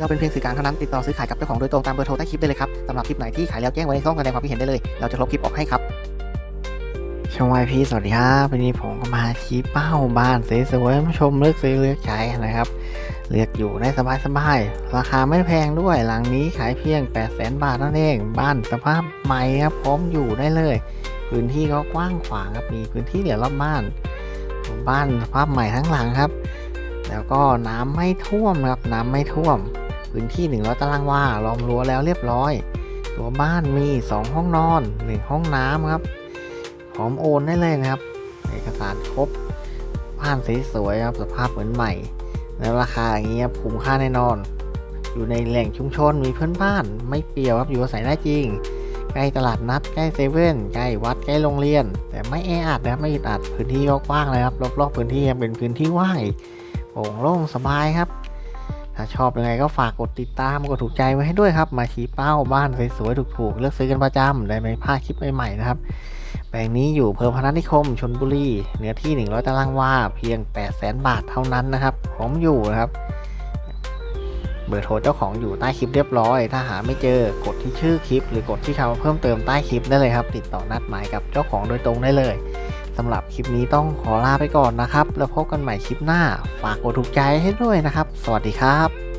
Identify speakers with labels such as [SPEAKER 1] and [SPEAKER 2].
[SPEAKER 1] เราเป็นเพียงสื่อกลางเท่านั้นติดต่อซื้อขายกับเจ้าของโดยตรงตามเบอร์โทรใต้คลิปได้เลยครับสำหรับคลิปไหนที่ขายแล้วแจ้งไว้ในช่องแสดงความคิดเห็นได้เลย เราจะลบคลิปออกให้ครับช่องวายพีสวัสดีครับวันนี้ผมก็มาชี้เป้าบ้านสวยๆมาชมเลือกซื้อเลือกใช้นะครับ เลือกอยู่ได้สบายๆราคาไม่แพงด้วยหลังนี้ขายเพียง 8 0 0 0 0 0บาทนั่นเอง บ้านสภาพใหม่ครับพร้อมอยู่ได้เลย พื้นที่ก็กว้างขวางครับมีพื้นที่เหลือรอบบ้าน บ้านสภาพใหม่ทั้งหลังครับ แล้วก็น้ำไม่ท่วมครับน้ำไม่ท่วม พื้นที่หนึ่งร้อยตารางวาล้อมรั้วแล้วเรียบร้อย ตัวบ้านมี 2 ห้องนอน 1 ห้องน้ำครับ พร้อมโอนได้เลยนะครับ เอกสารครบ บ้านสวยๆครับ สภาพเหมือนใหม่ แล้วราคาอย่างเงี้ยคุ้มค่าแน่นอน อยู่ในแหล่งชุมชน มีเพื่อนบ้าน ไม่เปรี่ยวครับ อยู่อาศัยได้จริง ใกล้ตลาดนัด ใกล้เซเว่น ใกล้วัด ใกล้โรงเรียน แต่ไม่แออัดนะครับไม่อึดอัด พื้นที่ก็กว้างเลยครับ รอบๆพื้นที่ยังเป็นพื้นที่ว่างอีกโปร่งโล่งสบายครับ ถ้าชอบยังไงก็ฝากกดติดตามกดถูกใจไว้ให้ด้วยครับ มาชี้เป้าบ้านสวยๆถูกๆ เลือกซื้อกันประจำได้ไม่พลาดคลิปใหม่ๆนะครับ แปลงนี้อยู่อำเภอพนัสนิคมชนบุรี เนื้อที่ 100 ตารางวาเพียง 8 0 0 0 0 0บาทเท่านั้นนะครับพร้อมอยู่นะครับ เบอร์โทรเจ้าของอยู่ใต้คลิปเรียบร้อย ถ้าหาไม่เจอกดที่ชื่อคลิป หรือกดที่คำว่าเพิ่มเติมใต้คลิปได้เลยครับ ติดต่อนัดหมายกับเจ้าของโดยตรงได้เลย สำหรับคลิปนี้ต้องขอลาไปก่อนนะครับ แล้วพบกันใหม่คลิปหน้า ฝากกดถูกใจให้ด้วยนะครับ สวัสดีครับ